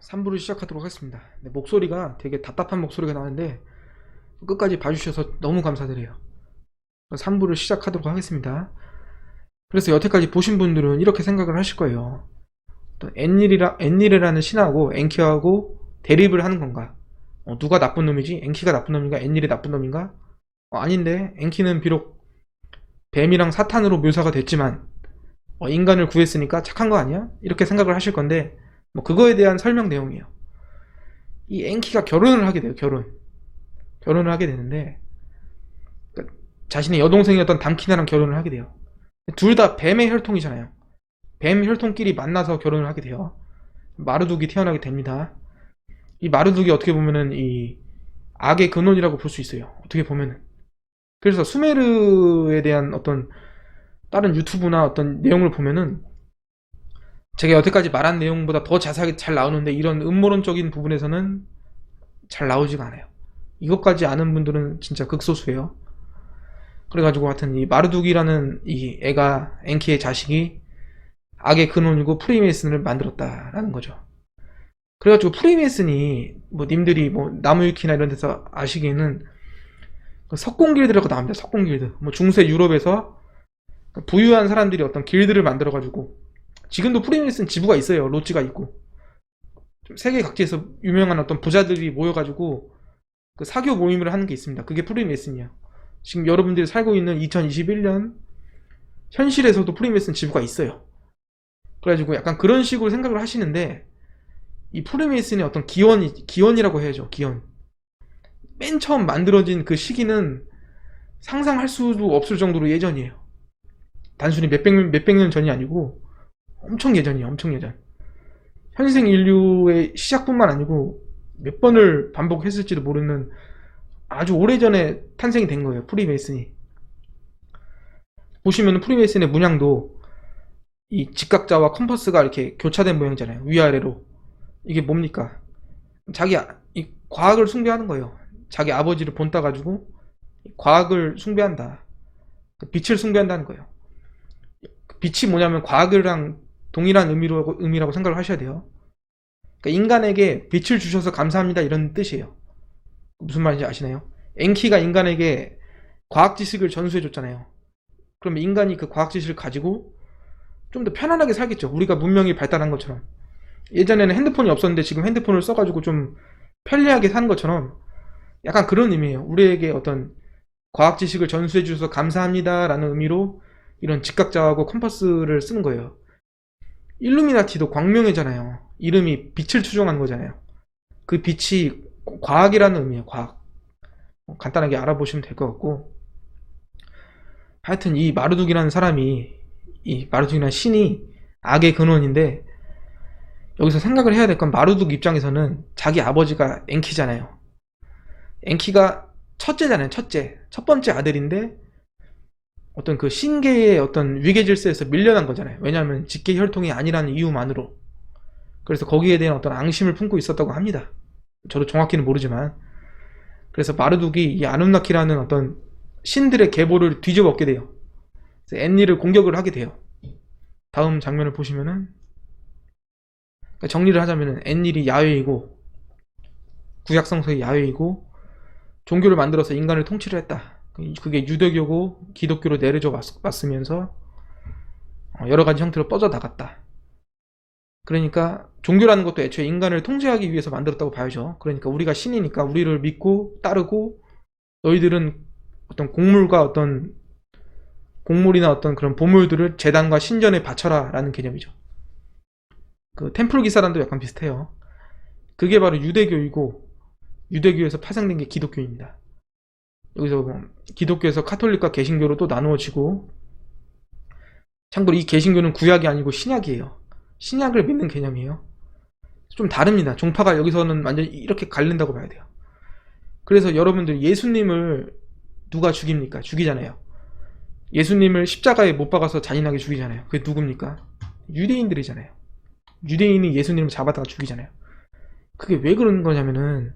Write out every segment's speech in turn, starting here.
자, 3부를 시작하도록 하겠습니다. 네, 목소리가 되게 답답한 목소리가 나는데 끝까지 봐주셔서 너무 감사드려요. 3부를 시작하도록 하겠습니다. 그래서 여태까지 보신 분들은 이렇게 생각을 하실 거예요. 엔닐이라, 엔닐이라는 신하고 엔키하고 대립을 하는 건가? 어, 누가 나쁜 놈이지? 엔키가 나쁜 놈인가? 엔닐이 나쁜 놈인가? 어, 아닌데 엔키는 비록 뱀이랑 사탄으로 묘사가 됐지만 어, 인간을 구했으니까 착한 거 아니야? 이렇게 생각을 하실 건데 뭐 그거에 대한 설명 내용이에요. 이 엔키가 결혼을 하게 돼요. 결혼. 결혼을 하게 되는데 그러니까 자신의 여동생이었던 담키나랑 결혼을 하게 돼요. 둘 다 뱀의 혈통이잖아요. 뱀 혈통끼리 만나서 결혼을 하게 돼요. 마르둑이 태어나게 됩니다. 이 마르둑이 어떻게 보면은 이 악의 근원이라고 볼 수 있어요. 어떻게 보면은. 그래서 수메르에 대한 어떤 다른 유튜브나 어떤 내용을 보면은 제가 여태까지 말한 내용보다 더 자세하게 잘 나오는데 이런 음모론적인 부분에서는 잘 나오지가 않아요. 이것까지 아는 분들은 진짜 극소수예요. 그래가지고 하여튼 이 마르둑이라는 이 애가 엔키의 자식이 악의 근원이고 프리메이슨을 만들었다라는 거죠. 그래가지고 프리메이슨이 뭐 님들이 뭐 나무위키나 이런 데서 아시기에는 그 석공길드라고 나옵니다. 석공길드. 뭐 중세 유럽에서 부유한 사람들이 어떤 길드를 만들어가지고 지금도 프리메이슨 지부가 있어요. 로지가 있고 좀 세계 각지에서 유명한 어떤 부자들이 모여가지고 그 사교 모임을 하는 게 있습니다. 그게 프리메이슨이에요. 지금 여러분들이 살고 있는 2021년 현실에서도 프리메이슨 지부가 있어요. 그래가지고 약간 그런 식으로 생각을 하시는데 이 프리메이슨의 어떤 기원이 기원이라고 해야죠. 기원. 맨 처음 만들어진 그 시기는 상상할 수도 없을 정도로 예전이에요. 단순히 몇백 년, 몇백 년 전이 아니고 엄청 예전이에요. 엄청 예전. 현생 인류의 시작뿐만 아니고 몇 번을 반복했을지도 모르는 아주 오래전에 탄생이 된 거예요. 프리메이슨이. 보시면 프리메이슨의 문양도 이 직각자와 컴퍼스가 이렇게 교차된 모양이잖아요. 위아래로. 이게 뭡니까? 자기 아- 이 과학을 숭배하는 거예요. 자기 아버지를 본따 가지고 과학을 숭배한다. 그 빛을 숭배한다는 거예요. 그 빛이 뭐냐면 과학이랑 동일한 의미로, 의미라고 생각을 하셔야 돼요. 그러니까 인간에게 빛을 주셔서 감사합니다 이런 뜻이에요. 무슨 말인지 아시나요? 엔키가 인간에게 과학 지식을 전수해 줬잖아요. 그럼 인간이 그 과학 지식을 가지고 좀 더 편안하게 살겠죠. 우리가 문명이 발달한 것처럼. 예전에는 핸드폰이 없었는데 지금 핸드폰을 써가지고 좀 편리하게 사는 것처럼 약간 그런 의미예요. 우리에게 어떤 과학 지식을 전수해 주셔서 감사합니다라는 의미로 이런 직각자하고 컴퍼스를 쓰는 거예요. 일루미나티도 광명이잖아요. 이름이 빛을 추종하는 거잖아요. 그 빛이 과학이라는 의미예요. 과학. 뭐 간단하게 알아보시면 될 것 같고 하여튼 이 마르둑이라는 사람이 이 마르둑이라는 신이 악의 근원인데 여기서 생각을 해야 될 건 마르둑 입장에서는 자기 아버지가 엔키잖아요. 엔키가 첫째잖아요. 첫째. 첫 번째 아들인데 어떤 그 신계의 어떤 위계 질서에서 밀려난 거잖아요. 왜냐하면 직계 혈통이 아니라는 이유만으로. 그래서 거기에 대한 어떤 앙심을 품고 있었다고 합니다. 저도 정확히는 모르지만. 그래서 마르둑이 이 아눔나키라는 어떤 신들의 계보를 뒤집어엎게 돼요. 앤니를 공격을 하게 돼요. 다음 장면을 보시면은 그러니까 정리를 하자면은 앤닐이 야훼이고 구약성서의 야훼이고 종교를 만들어서 인간을 통치를 했다. 그게 유대교고 기독교로 내려져 왔- 왔으면서 어, 여러 가지 형태로 뻗어나갔다. 그러니까 종교라는 것도 애초에 인간을 통제하기 위해서 만들었다고 봐야죠. 그러니까 우리가 신이니까 우리를 믿고 따르고 너희들은 어떤 곡물과 어떤 곡물이나 어떤 그런 보물들을 재단과 신전에 바쳐라 라는 개념이죠. 그 템플 기사란도 약간 비슷해요. 그게 바로 유대교이고 유대교에서 파생된 게 기독교입니다. 여기서 뭐 기독교에서 카톨릭과 개신교로 또 나누어지고 참고로 이 개신교는 구약이 아니고 신약이에요. 신약을 믿는 개념이에요. 좀 다릅니다. 종파가 여기서는 완전 히 이렇게 갈린다고 봐야 돼요. 그래서 여러분들 예수님을 누가 죽입니까? 죽이잖아요. 예수님을 십자가에 못 박아서 잔인하게 죽이잖아요. 그게 누굽니까? 유대인들이잖아요. 유대인이 예수님을 잡아다가 죽이잖아요. 그게 왜 그런 거냐면은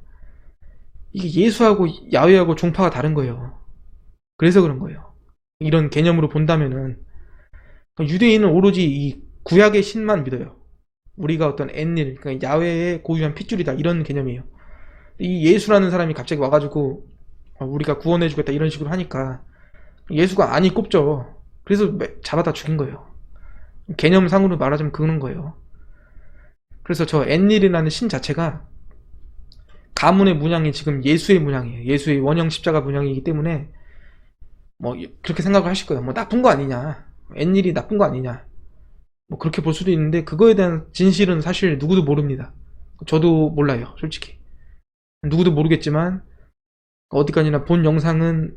이게 예수하고 야훼하고 종파가 다른 거예요. 그래서 그런 거예요. 이런 개념으로 본다면은 유대인은 오로지 이 구약의 신만 믿어요. 우리가 어떤 엔일, 그러니까 야외의 고유한 핏줄이다 이런 개념이에요. 이 예수라는 사람이 갑자기 와가지고 어, 우리가 구원해주겠다 이런 식으로 하니까 예수가 아니 꼽죠. 그래서 매- 잡아다 죽인 거예요. 개념상으로 말하자면 그런 거예요. 그래서 저 엔일이라는 신 자체가 가문의 문양이 지금 예수의 문양이에요. 예수의 원형 십자가 문양이기 때문에 뭐 그렇게 생각을 하실 거예요. 뭐 나쁜 거 아니냐. 엔일이 나쁜 거 아니냐. 뭐 그렇게 볼 수도 있는데 그거에 대한 진실은 사실 누구도 모릅니다. 저도 몰라요, 솔직히. 누구도 모르겠지만 어디까지나 본 영상은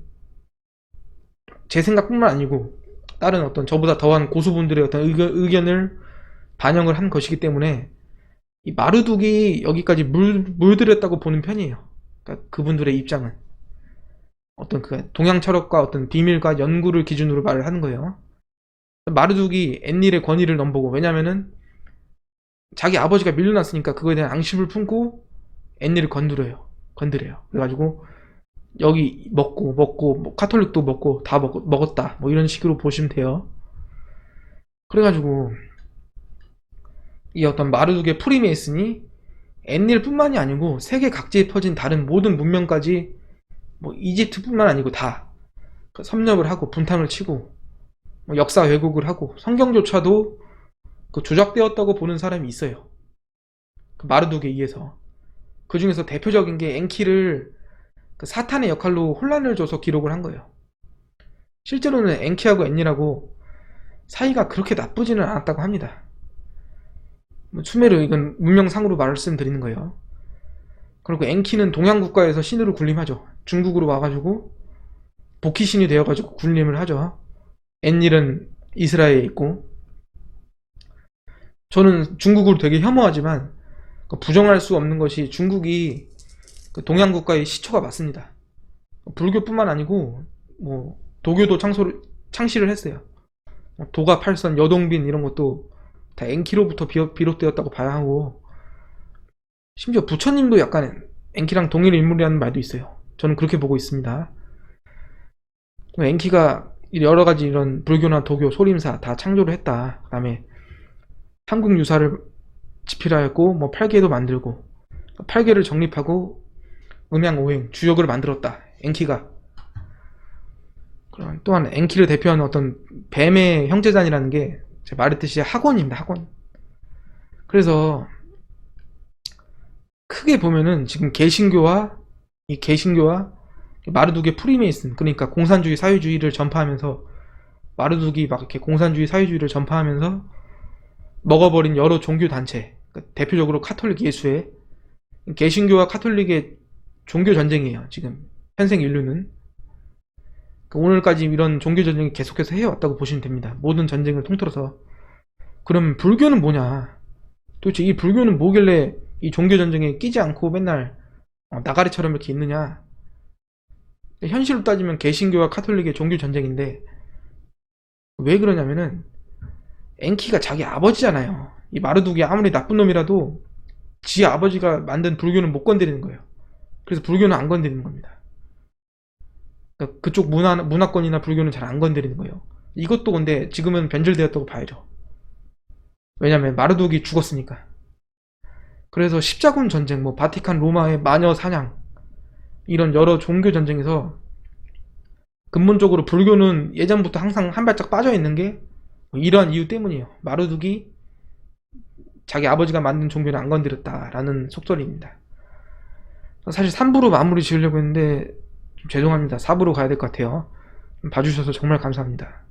제 생각뿐만 아니고 다른 어떤 저보다 더한 고수분들의 어떤 의견, 의견을 반영을 한 것이기 때문에 이 마르둑이 여기까지 물, 물들였다고 보는 편이에요. 그러니까 그분들의 입장은 어떤 그 동양 철학과 어떤 비밀과 연구를 기준으로 말을 하는 거예요. 마르둑이 앤닐의 권위를 넘보고 왜냐면은 자기 아버지가 밀려났으니까 그거에 대한 앙심을 품고 앤닐을 건드려요. 건드려요. 그래가지고 여기 먹고 먹고 뭐 카톨릭도 먹고 다 먹, 먹었다. 뭐 이런 식으로 보시면 돼요. 그래가지고 이 어떤 마르둑의 프리메이슨이 앤닐뿐만이 아니고 세계 각지에 퍼진 다른 모든 문명까지 뭐 이집트뿐만 아니고 다그 섭렵을 하고 분탕을 치고 뭐 역사 왜곡을 하고 성경조차도 그 조작되었다고 보는 사람이 있어요. 그 마르둑에 의해서 그 중에서 대표적인 게 엔키를 그 사탄의 역할로 혼란을 줘서 기록을 한 거예요. 실제로는 엔키하고 앤니라고 사이가 그렇게 나쁘지는 않았다고 합니다. 뭐 추메르 이건 문명상으로 말씀드리는 거예요. 그리고 엔키는 동양 국가에서 신으로 군림하죠. 중국으로 와가지고 복희신이 되어가지고 군림을 하죠. 앤닐은 이스라엘에 있고 저는 중국을 되게 혐오하지만 그 부정할 수 없는 것이 중국이 그 동양 국가의 시초가 맞습니다. 불교뿐만 아니고 뭐 도교도 창소를 창시를 했어요. 뭐 도가 팔선, 여동빈 이런 것도 다 엔키로부터 비- 비롯되었다고 봐야 하고 심지어 부처님도 약간 엔키랑 동일 인물이라는 말도 있어요. 저는 그렇게 보고 있습니다. 엔키가 여러 가지 이런 불교나 도교, 소림사 다 창조를 했다. 그 다음에 한국 유사를 집필하였고 뭐 팔계도 만들고 팔계를 정립하고 음양 오행 주역을 만들었다. 엔키가 그럼 또한 엔키를 대표하는 어떤 뱀의 형제단이라는 게 제가 말했듯이 학원입니다. 학원. 그래서 크게 보면은 지금 개신교와 이 개신교와 마르둑의 프리메이슨 그러니까 공산주의 사회주의를 전파하면서 마르둑이 막 이렇게 공산주의 사회주의를 전파하면서 먹어버린 여러 종교 단체 그러니까 대표적으로 카톨릭 예수회 개신교와 카톨릭의 종교 전쟁이에요 지금 현생 인류는 그 오늘까지 이런 종교 전쟁이 계속해서 해왔다고 보시면 됩니다 모든 전쟁을 통틀어서 그럼 불교는 뭐냐 도대체 이 불교는 뭐길래 이 종교 전쟁에 끼지 않고 맨날 어, 나가리처럼 이렇게 있느냐 현실로 따지면 개신교와 카톨릭의 종교 전쟁인데 왜 그러냐면은 엔키가 자기 아버지잖아요. 이 마르둑이 아무리 나쁜 놈이라도 지 아버지가 만든 불교는 못 건드리는 거예요. 그래서 불교는 안 건드리는 겁니다. 그러니까 그쪽 문화, 문화권이나 불교는 잘 안 건드리는 거예요. 이것도 근데 지금은 변질되었다고 봐야죠. 왜냐면 마르둑이 죽었으니까. 그래서 십자군 전쟁, 뭐 바티칸 로마의 마녀 사냥 이런 여러 종교 전쟁에서 근본적으로 불교는 예전부터 항상 한 발짝 빠져 있는 게 이러한 이유 때문이에요. 마르둑이 자기 아버지가 만든 종교는 안 건드렸다라는 속설입니다. 사실 3부로 마무리 지으려고 했는데 좀 죄송합니다. 4부로 가야 될 것 같아요. 봐주셔서 정말 감사합니다.